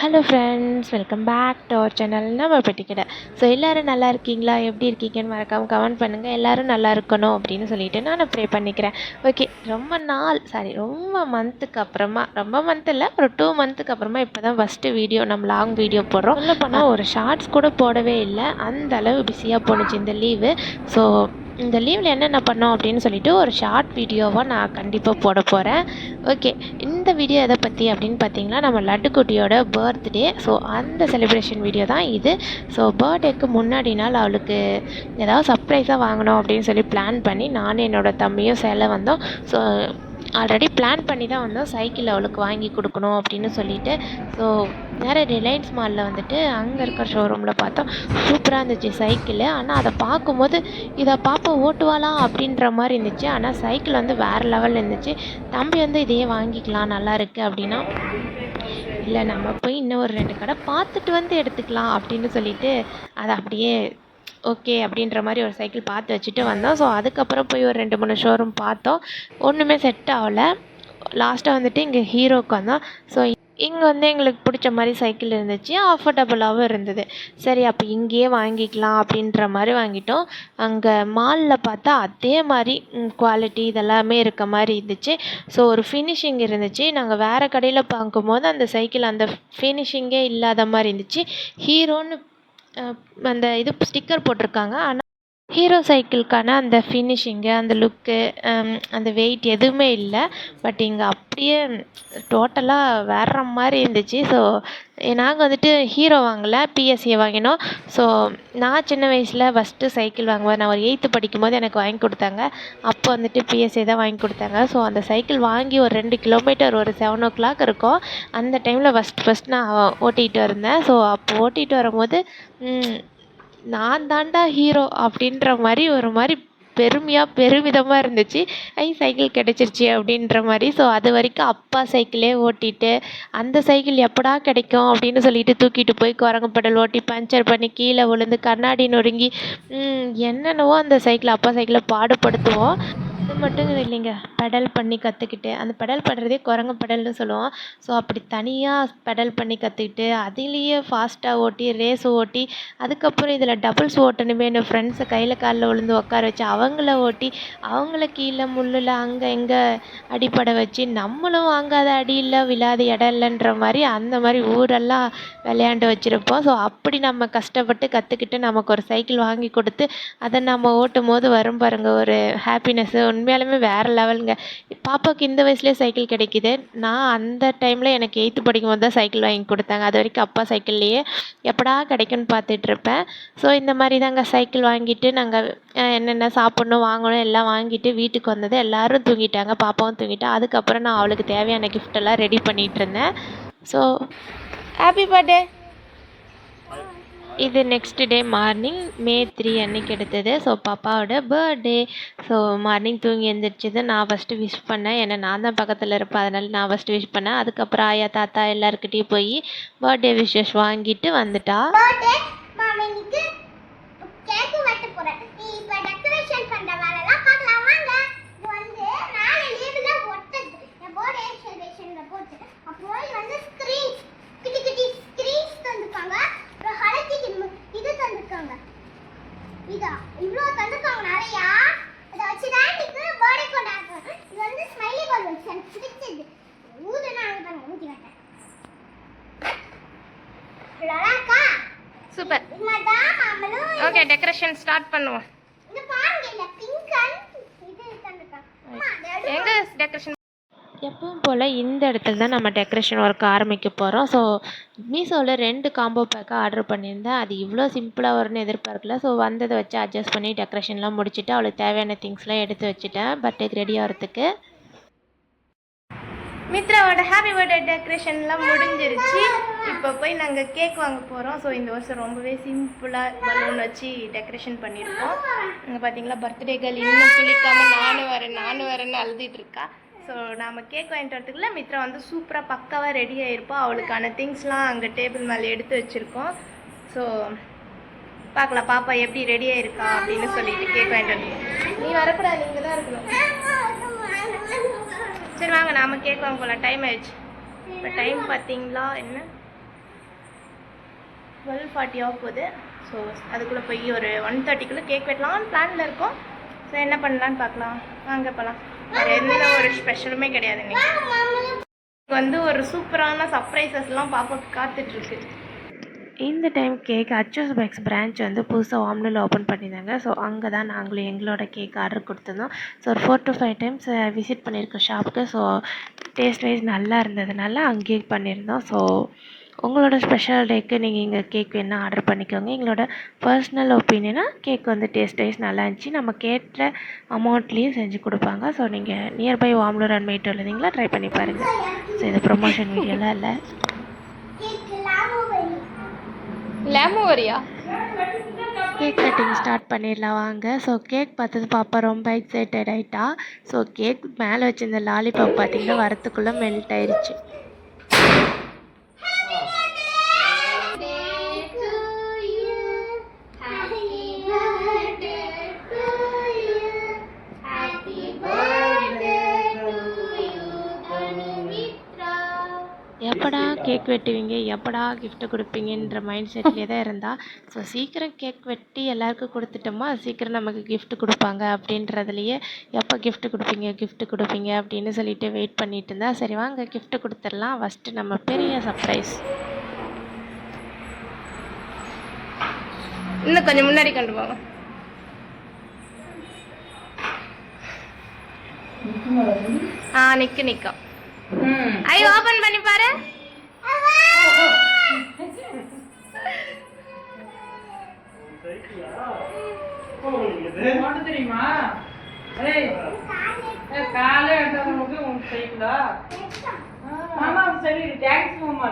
Hello friends welcome back to our channel நம்ம பெட்டிக்கடை so எல்லோரும் நல்லா இருக்கீங்களா? எப்படி இருக்கீங்கன்னு மறக்காமல் கமெண்ட் பண்ணுங்கள் எல்லோரும் நல்லா இருக்கணும் அப்படின்னு சொல்லிட்டு நான் ப்ரே பண்ணிக்கிறேன். ஓகே ரொம்ப நாள் சாரி ரொம்ப மந்த்துக்கு அப்புறமா ரொம்ப மந்த் இல்லை ஒரு டூ மந்த்துக்கு அப்புறமா இப்போ தான் ஃபஸ்ட்டு வீடியோ நம்ம லாங் வீடியோ போடுறோம். சொல்ல போனால் ஒரு ஷார்ட்ஸ் கூட போடவே இல்லை. அந்த அளவு பிஸியாக போணுச்சு இந்த லீவு ஸோ இந்த லீவில் என்னென்ன பண்ணோம் அப்படின்னு சொல்லிட்டு ஒரு ஷார்ட் வீடியோவாக நான் கண்டிப்பாக போட போகிறேன் ஓகே வீடியோ எதை பற்றி அப்படின்னு பார்த்தீங்கன்னா நம்ம லட்டுக்குட்டியோட பர்த்டே ஸோ அந்த செலிப்ரேஷன் வீடியோ தான் இது. ஸோ பர்த்டேக்கு முன்னாடி நாள் அவளுக்கு ஏதாவது சர்ப்ரைஸாக வாங்கணும் அப்படின்னு சொல்லி பிளான் பண்ணி நானும் என்னோடய தம்பியும் சேலை வந்தோம். ஸோ ஆல்ரெடி பிளான் பண்ணி தான் வந்தோம். சைக்கிள் அவளுக்கு வாங்கி கொடுக்கணும் அப்படின்னு சொல்லிட்டு. ஸோ வேறு ரிலையன்ஸ் மாலில் வந்துட்டு அங்கே இருக்கிற ஷோரூமில் பார்த்தோம். சூப்பராக இருந்துச்சு சைக்கிளு ஆனால் அதை பார்க்கும்போது இதை பாப்பா ஓட்டுவாளா அப்படின்ற மாதிரி இருந்துச்சு. ஆனால் சைக்கிள் வந்து வேறு லெவலில் இருந்துச்சு. தம்பி வந்து இதையே வாங்கிக்கலாம் நல்லா இருக்குது அப்படின்னா இல்லை நம்ம போய் இன்னும் ஒரு ரெண்டு கடை பார்த்துட்டு வந்து எடுத்துக்கலாம் அப்படின்னு சொல்லிட்டு அதை அப்படியே ஓகே அப்படின்ற மாதிரி ஒரு சைக்கிள் பார்த்து வச்சுட்டு வந்தோம். ஸோ அதுக்கப்புறம் போய் ஒரு ரெண்டு மூணு ஷோரூம் பார்த்தோம். ஒன்றுமே செட் ஆகலை. லாஸ்ட்டாக வந்துட்டு இங்கே ஹீரோக்கு வந்தோம். ஸோ இங்கே வந்து எங்களுக்கு பிடிச்ச மாதிரி சைக்கிள் இருந்துச்சு. அஃபோர்டபுளாகவும் இருந்தது. சரி அப்போ இங்கேயே வாங்கிக்கலாம் அப்படின்ற மாதிரி வாங்கிட்டோம். அங்கே மாலில் பார்த்தா அதே மாதிரி குவாலிட்டி இதெல்லாமே இருக்க மாதிரி இருந்துச்சு. ஸோ ஒரு ஃபினிஷிங் இருந்துச்சு. நாங்கள் வேறு கடையில் பார்க்கும்போது அந்த சைக்கிள் அந்த ஃபினிஷிங்கே இல்லாத மாதிரி இருந்துச்சு. ஹீரோன்னு அந்த இது ஸ்டிக்கர் போட்டிருக்காங்க. ஆனால் ஹீரோ சைக்கிள்க்கான அந்த ஃபினிஷிங்கு அந்த லுக்கு அந்த வெயிட் எதுவுமே இல்லை. பட் இங்கே அப்படியே டோட்டலாக வேற மாதிரி இருந்துச்சு. ஸோ நாங்கள் வந்துட்டு ஹீரோ வாங்கலை பிஎஸ்சியை வாங்கினோம். ஸோ நான் சின்ன வயசில் ஃபஸ்ட்டு சைக்கிள் வாங்குவேன் நான் ஒரு எயித்து படிக்கும்போது எனக்கு வாங்கி கொடுத்தாங்க. அப்போ வந்துட்டு பிஎஸ்சி தான் வாங்கி கொடுத்தாங்க. ஸோ அந்த சைக்கிள் வாங்கி ஒரு ரெண்டு கிலோமீட்டர் ஒரு செவன் ஓ கிளாக் இருக்கும். அந்த டைமில் ஃபஸ்ட் ஃபஸ்ட் நான் ஓட்டிகிட்டு இருந்தேன் ஸோ அப்போ ஓட்டிகிட்டு வரும்போது நான் தான்டா ஹீரோ அப்படின்ற மாதிரி ஒரு மாதிரி பெருமையாக பெருமிதமாக இருந்துச்சு. ஐ சைக்கிள் கிடச்சிருச்சு அப்படின்ற மாதிரி. ஸோ அது வரைக்கும் அப்பா சைக்கிளே ஓட்டிட்டு அந்த சைக்கிள் எப்படா கிடைக்கும் அப்படின்னு சொல்லிட்டு தூக்கிட்டு போய் குரங்கப்படல் ஓட்டி பஞ்சர் பண்ணி கீழே விழுந்து கண்ணாடி நொறுங்கி என்னென்னவோ அந்த சைக்கிளை அப்பா சைக்கிளை பாடுபடுத்துவோம். மட்டும் இல்லைங்க பெடல் பண்ணி கற்றுக்கிட்டு அந்த பெடல் பண்ணுறதே குரங்கு பெடல்னு சொல்லுவோம். ஸோ அப்படி தனியாக பெடல் பண்ணி கற்றுக்கிட்டு அதிலேயே ஃபாஸ்ட்டாக ஓட்டி ரேஸ் ஓட்டி அதுக்கப்புறம் இதில் டபுள்ஸ் ஓட்டணுமேனு ஃப்ரெண்ட்ஸை கையில் காலில் விழுந்து உட்கார வச்சு அவங்கள ஓட்டி அவங்கள கீழே முள்ளில் அங்கே இங்கே அடிப்படை வச்சு நம்மளும் வாங்காத அடி இல்லை விழாத இடம் இல்லைன்ற மாதிரி அந்த மாதிரி ஊரெல்லாம் விளையாண்டு வச்சுருப்போம். ஸோ அப்படி நம்ம கஷ்டப்பட்டு கற்றுக்கிட்டு நமக்கு ஒரு சைக்கிள் வாங்கி கொடுத்து அதை நம்ம ஓட்டும் போது வரும் பாருங்கள் ஒரு ஹாப்பினஸ்ஸு உண்மையாலுமே வேறு லெவலுங்க பாப்பாவுக்கு இந்த வயசுலேயே சைக்கிள் கிடைக்குது. நான் அந்த டைமில் எனக்கு எயித்து படிக்கும் போது தான் சைக்கிள் வாங்கி கொடுத்தாங்க. அது வரைக்கும் அப்பா சைக்கிள்லேயே எப்படா கிடைக்கும்னு பார்த்துட்ருப்பேன் ஸோ இந்த மாதிரி தாங்க சைக்கிள் வாங்கிட்டு நாங்கள் என்னென்ன சாப்பிட்ணும் வாங்கணும் எல்லாம் வாங்கிட்டு வீட்டுக்கு வந்தது. எல்லோரும் தூங்கிட்டாங்க. பாப்பாவும் தூங்கிட்டா. அதுக்கப்புறம் நான் அவளுக்கு தேவையான கிஃப்ட்டெல்லாம் ரெடி பண்ணிகிட்டு இருந்தேன். ஸோ ஹாப்பி பர்த்டே இது next day morning May three அன்னைக்கு எடுத்தது. ஸோ பாப்பாவோட பர்த்டே ஸோ மார்னிங் தூங்கி எழுந்திரிச்சது நான் ஃபஸ்ட்டு விஷ் பண்ணேன். ஏன்னா நான் தான் பக்கத்தில் இருப்பேன். அதனால் நான் ஃபஸ்ட்டு விஷ் பண்ணேன். அதுக்கப்புறம் ஆயா தாத்தா எல்லாருக்கிட்டேயும் போய் பர்த்டே விஷஸ் வாங்கிட்டு வந்துட்டா போய் வந்து ஸ்க்ரீன்ஸ் கிட்டி கிட்டி ஸ்க்ரீன்ஸ் தந்துருக்காங்க அப்புறம் ஹலக்கிக்கு இது தந்திருக்காங்க இதா இவ்வளோ தந்திருக்காங்க நிறையா இதை வச்சு டாண்டிக்கு பர்த்டே கொண்டாடுறோம் இது வந்து ஸ்மைலி பலூன்ஸ் எனக்கு பிடிச்சது ஊதுனா அங்கே பாருங்க ஊதி காட்டேன் அழகா சூப்பர். ஓகே டெக்கரேஷன் ஸ்டார்ட் பண்ணுவோம். எங்கே டெக்கரேஷன் எப்பவும் போல் இந்த இடத்துல தான் நம்ம டெக்கரேஷன் ஒர்க் ஆரம்பிக்க போகிறோம் ஸோ மீஷோவில் ரெண்டு காம்போ பேக்காக ஆர்டர் பண்ணியிருந்தேன். அது இவ்வளோ சிம்பிளாக வரும்னு எதிர்பார்க்கல. ஸோ வந்ததை வச்சு அட்ஜஸ்ட் பண்ணி டெக்கரேஷன்லாம் முடிச்சுட்டு அவளுக்கு தேவையான திங்ஸ்லாம் எடுத்து வச்சுட்டேன். பர்த்டேக்கு ரெடி ஆகிறதுக்கு மித்ராவோட ஹாப்பி பர்த்டே டெக்கரேஷன்லாம் முடிஞ்சிருச்சு. இப்போ போய் நாங்கள் கேக் வாங்க போகிறோம் ஸோ இந்த வருஷம் ரொம்பவே சிம்பிளாக பலூன் வச்சு டெக்கரேஷன் பண்ணியிருக்கோம். இங்கே பார்த்தீங்களா பர்த்டே கேர்ள் இன்னும் குளிக்காமல் நானும் வரேன் நானும் வரேன்னு அழுதுட்டு இருக்கா. ஸோ நாம் கேக் வாங்கிட்டு வரதுக்குள்ள மித்ரா வந்து சூப்பராக பக்காவாக ரெடி ஆகிருப்போம் அவளுக்கான திங்ஸ்லாம் அங்கே டேபிள் மேலே எடுத்து வச்சுருக்கோம். ஸோ பார்க்கலாம் பாப்பா எப்படி ரெடி ஆகிருக்கா அப்படின்னு சொல்லிட்டு கேக் வாங்கிட்டு வந்து நீ வரக்கூடாது நீங்கள் தான் இருக்கணும். சரி வாங்க நாம கேக் வாங்க போகலாம் டைம் ஆயிடுச்சு. இப்போ டைம் பார்த்தீங்களா? என்ன? டுவெல் ஃபார்ட்டி ஆக போகுது. ஸோ அதுக்குள்ளே போய் ஒரு ஒன் தேர்ட்டிக்குள்ளே கேக் வெட்டலாம்னு பிளானில் இருக்கோம். ஸோ என்ன பண்ணலான்னு பார்க்கலாம். வாங்க போகலாம் வேறு எந்த ஒரு ஸ்பெஷலுமே கிடையாது இன்னைக்கு. வந்து ஒரு சூப்பரான சர்ப்ரைசஸ்லாம் பார்க்க காத்துட்ருக்கு இந்த டைம் கேக் அச்சோஸ் பேக்ஸ் பிரான்ச் வந்து புதுசாக வாம்லில் ஓப்பன் பண்ணியிருந்தாங்க. ஸோ அங்கே தான் நாங்களும் எங்களோட கேக் ஆர்டர் கொடுத்துருந்தோம். ஸோ ஒரு four to five times visit பண்ணியிருக்கோம் ஷாப்புக்கு ஸோ டேஸ்ட் வைஸ் நல்லா இருந்ததுனால அங்கேயே பண்ணியிருந்தோம். ஸோ உங்களோட ஸ்பெஷல் டேக்கு நீங்கள் இங்கே கேக் வேணால் ஆர்டர் பண்ணிக்கோங்க. எங்களோட பர்சனல் ஒப்பீனியனாக கேக் வந்து டேஸ்ட் வைஸ் நல்லா இருந்துச்சு. நம்ம கேட்ட அமௌண்ட்லேயும் செஞ்சு கொடுப்பாங்க. ஸோ நீங்கள் நியர்பை வாம்லூர் அண்ட் மெயிட்டோ இருந்தீங்களா? ட்ரை பண்ணி பாருங்கள் ஸோ இது ப்ரொமோஷன் வீடியோலாம் இல்லை. லேமோ வரியா? கேக் கட்டிங் ஸ்டார்ட் பண்ணிடலாம் வாங்க. ஸோ கேக் பார்த்தது பாப்பா ரொம்ப எக்ஸைட்டட் ஆகிட்டா ஸோ கேக் மேலே வச்சிருந்த லாலிபாப் பார்த்தீங்கன்னா வரத்துக்குள்ளே மெல்ட் ஆயிடுச்சு எப்படா கேக் வெட்டுவீங்க? எப்படா கிஃப்ட்டு கொடுப்பீங்கன்ற மைண்ட் செட்லேயே தான் இருந்தா. ஸோ சீக்கிரம் கேக் வெட்டி எல்லாருக்கும் கொடுத்துட்டோமா? சீக்கிரம் நமக்கு கிஃப்ட் கொடுப்பாங்க அப்படின்றதுலையே எப்போ கிஃப்ட் கொடுப்பீங்க? கிஃப்ட் கொடுப்பீங்க அப்படின்னு சொல்லிட்டு வெயிட் பண்ணிட்டு இருந்தா. சரி வாங்க கிஃப்ட் கொடுத்துடலாம். ஃபஸ்ட்டு நம்ம பெரிய சர்ப்ரைஸ் இன்னும் கொஞ்சம் முன்னாடி கொண்டு போங்க. ஆ நிக்க நிக்கும். ஐ ஓபன் பண்ணி பாரு. தெரியுமா? ஏய் ஏய், காலே எடுத்தவங்களுக்கு உனக்கு செய்யுங்களா ஆமா சரி தேங்க்ஸ் மாமா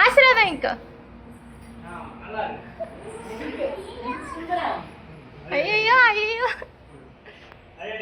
ஆசீர்வாதம் நிக்கோ ஐயோ ஐயோ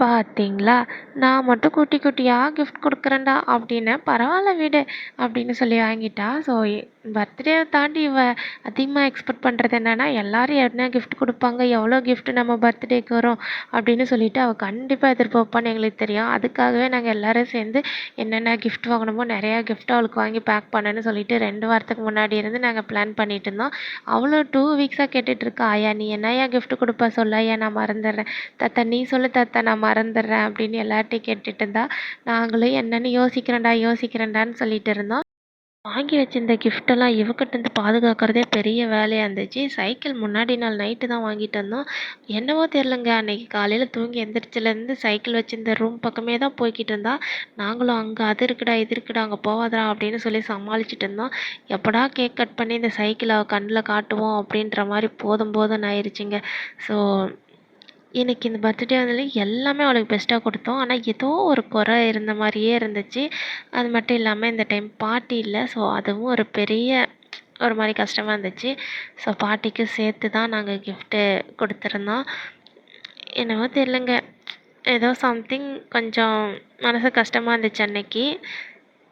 பார்த்தீங்களா நான் மட்டும் குட்டி குட்டியாக கிஃப்ட் கொடுக்குறேன்டா அப்படின்னு பரவாயில்ல விடு அப்படின்னு சொல்லி வாங்கிட்டா. ஸோ பர்த்டே தாண்டி இவ அதிகமாக எக்ஸ்பெக்ட் பண்ணுறது என்னென்னா எல்லாரும் என்ன கிஃப்ட் கொடுப்பாங்க எவ்வளோ கிஃப்ட் நம்ம பர்த்டேக்கு வரும் அப்படின்னு சொல்லிட்டு அவள் கண்டிப்பாக எதிர்பார்ப்பான்னு எங்களுக்கு தெரியும். அதுக்காகவே நாங்கள் எல்லோரும் சேர்ந்து என்னென்ன கிஃப்ட் வாங்கணுமோ நிறையா கிஃப்ட் அவளுக்கு வாங்கி பேக் பண்ணணும்னு சொல்லிட்டு ரெண்டு வாரத்துக்கு முன்னாடி இருந்து நாங்கள் பிளான் பண்ணிட்டு இருந்தோம். அவ்வளோ டூ வீக்ஸாக கேட்டுட்ருக்கா ஐயா நீ என்னையா கிஃப்ட் கொடுப்பா சொல்ல ஐயா நான் மறந்துடுறேன். தாத்தா நீ சொல்லு தாத்தா நான் மறந்துடுறேன் அப்படின்னு எல்லார்ட்டையும் கேட்டுட்டு இருந்தா நாங்களும் என்னன்னு யோசிக்கிறேன்டா யோசிக்கிறேன்டான்னு சொல்லிட்டு இருந்தோம் வாங்கி வச்சிருந்த கிஃப்டெல்லாம் இவக்கிட்டேருந்து இருந்து பாதுகாக்கிறதே பெரிய வேலையாக இருந்துச்சு. சைக்கிள் முன்னாடி நாள் நைட்டு தான் வாங்கிட்டு வந்தோம். என்னவோ தெரிலங்க அன்னைக்கு காலையில் தூங்கி எந்திரிச்சிலேருந்து சைக்கிள் வச்சிருந்த ரூம் பக்கமே தான் போய்கிட்டு இருந்தா. நாங்களும் அங்கே அது இருக்குடா இது இருக்குடா அங்கே போகாதடா அப்படின்னு சொல்லி சமாளிச்சுட்டு இருந்தோம். எப்படா கேக் கட் பண்ணி இந்த சைக்கிளை கண்ணில் காட்டுவோம் அப்படின்ற மாதிரி போதும் போதும்னு ஆயிடுச்சுங்க ஸோ எனக்கு இந்த பர்த்டே வந்து எல்லாமே அவளுக்கு பெஸ்ட்டாக கொடுத்தோம். ஆனால் ஏதோ ஒரு குறை இருந்த மாதிரியே இருந்துச்சு. அது மட்டும் இல்லாமல் இந்த டைம் பாட்டி இல்லை. ஸோ அதுவும் ஒரு பெரிய ஒரு மாதிரி கஷ்டமாக இருந்துச்சு. ஸோ பாட்டிக்கு சேர்த்து தான் நாங்கள் கிஃப்ட்டு கொடுத்துருந்தோம். என்னவோ தெரிலங்க ஏதோ சம்திங் கொஞ்சம் மனசு கஷ்டமாக இருந்துச்சு அன்னைக்கு.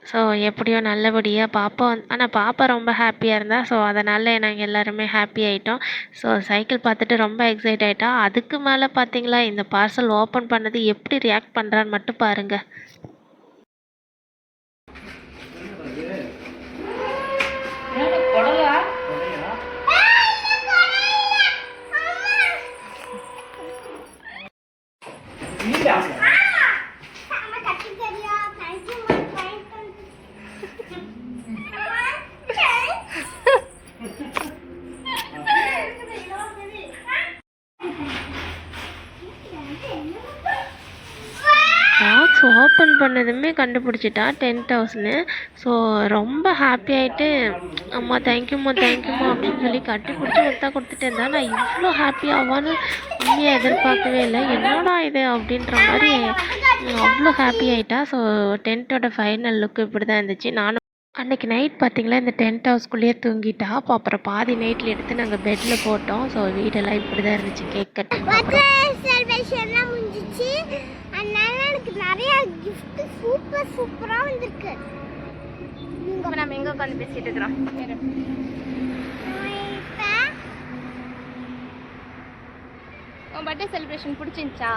ஸோ எப்படியோ நல்லபடியாக பாப்பா வந் ஆனால் பாப்பா ரொம்ப ஹாப்பியாக இருந்தா ஸோ அதனால் நாங்கள் எல்லாருமே ஹாப்பி ஆகிட்டோம் ஸோ சைக்கிள் பார்த்துட்டு ரொம்ப எக்ஸைட் ஆகிட்டா அதுக்கு மேலே பார்த்தீங்களா இந்த பார்சல் ஓப்பன் பண்ணது எப்படி ரியாக்ட் பண்ணுறான்னு மட்டும் பாருங்கள் ஸோ ஓப்பன் பண்ணதுமே கண்டுபிடிச்சிட்டா டென் தௌசண்ட்னு ஸோ ரொம்ப ஹாப்பி ஆகிட்டு அம்மா தேங்க்யூம்மா தேங்க்யூம்மா அப்படின்னு சொல்லி கட்டி பிடிச்சி முத்தா கொடுத்துட்டு இருந்தா நான் இவ்வளோ ஹாப்பி ஆவான்னு உண்மையாக எதிர்பார்க்கவே இல்லை. என்னடா இது? அப்படின்ற மாதிரி அவ்வளோ ஹாப்பி ஆகிட்டா ஸோ டென்ட்டோட ஃபைனல் லுக் இப்படி தான் இருந்துச்சு. நானும் அன்னைக்கு நைட் பார்த்திங்களா இந்த டென்ட் ஹவுஸ்க்குள்ளேயே தூங்கிட்டா. அப்போ அப்புறம் பாதி நைட்டில் எடுத்து நாங்கள் பெட்டில் போட்டோம். ஸோ வீடெல்லாம் இப்படி தான் இருந்துச்சு கேக் கட் எனக்கு நிறைய gift சூப்பர் சூப்பரா வந்திருக்கு. இப்போ நம்ம எங்கே உட்காந்து பேசிகிட்டு இருக்கிறோம்? உன் பர்த்டே செலிப்ரேஷன் பிடிச்சிருந்துச்சா?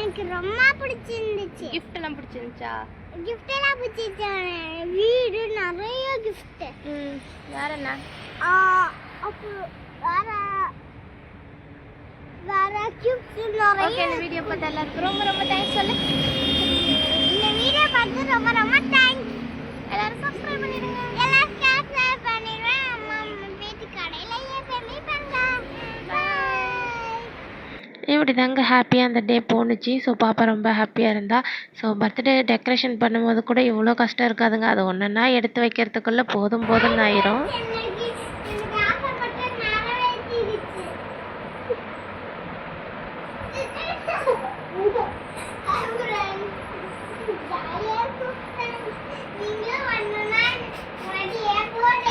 எனக்கு ரொம்ப பிடிச்சிருந்துச்சு. Gift எல்லாம் பிடிச்சிருந்துச்சா? Gift எல்லாம் பிடிச்சிருச்சு வீடு நிறைய ம் வேற என்ன? ஆ அப்புறம் வேற வேற கிஃப்ட்ஸ் ஓகே நிறைய இந்த வீடியோ பார்த்து எல்லாருக்கும் ரொம்ப ரொம்ப தேங்க்ஸ் சொல்லு. இந்த வீடியோ பார்த்து ரொம்ப ரொம்ப தேங்க்ஸ் எல்லாரும் சப்ஸ்கிரைப் பண்ணிடுங்க. எல்லாரும் சப்ஸ்கிரைப் பண்ணிடுவேன் அம்மா வீட்டு கடையில் எப்பவுமே பண்ணலாம் பாய் இப்படி தாங்க ஹாப்பியாக அந்த டே போணுச்சு. ஸோ பாப்பா ரொம்ப ஹாப்பியாக இருந்தா. ஸோ பர்த்டே டெக்கரேஷன் பண்ணும்போது கூட இவ்வளோ கஷ்டம் இருக்காதுங்க. அது ஒன்றுன்னா எடுத்து வைக்கிறதுக்குள்ளே போதும் போதும்னு ஆயிரும் எனக்கு எனக்கு ஆசைப்பட்ட நிறைவேற்றிடுச்சு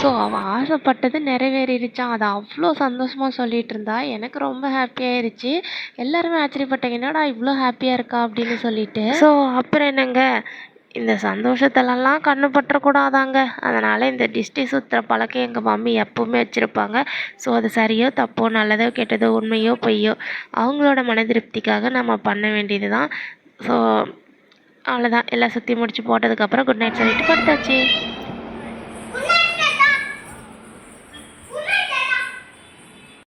ஸோ அவள் ஆசைப்பட்டது நிறைவேறிடுச்சான் அது அவ்வளோ சந்தோஷமாக சொல்லிட்டு இருந்தா எனக்கு ரொம்ப ஹாப்பியாயிருச்சு எல்லாருமே ஆச்சரியப்பட்டாங்க. என்னடா இவ்வளோ ஹாப்பியாக இருக்கா? அப்படின்னு சொல்லிட்டு. ஸோ அப்புறம் என்னங்க? இந்த சந்தோஷத்துலலாம் கண்ணு பற்றக்கூடாதாங்க. அதனால் இந்த டிஸ்டி சுற்றுற பழக்கம் எங்கள் மம்மி எப்போவுமே வச்சுருப்பாங்க. ஸோ அது சரியோ தப்போ நல்லதோ கெட்டதோ உண்மையோ பொய்யோ அவங்களோட மன திருப்திக்காக நம்ம பண்ண வேண்டியது தான் ஸோ அவ்வளோதான் எல்லாம் சுற்றி முடிச்சு போட்டதுக்கப்புறம் குட் நைட் சொல்லிட்டு படுத்தாச்சு.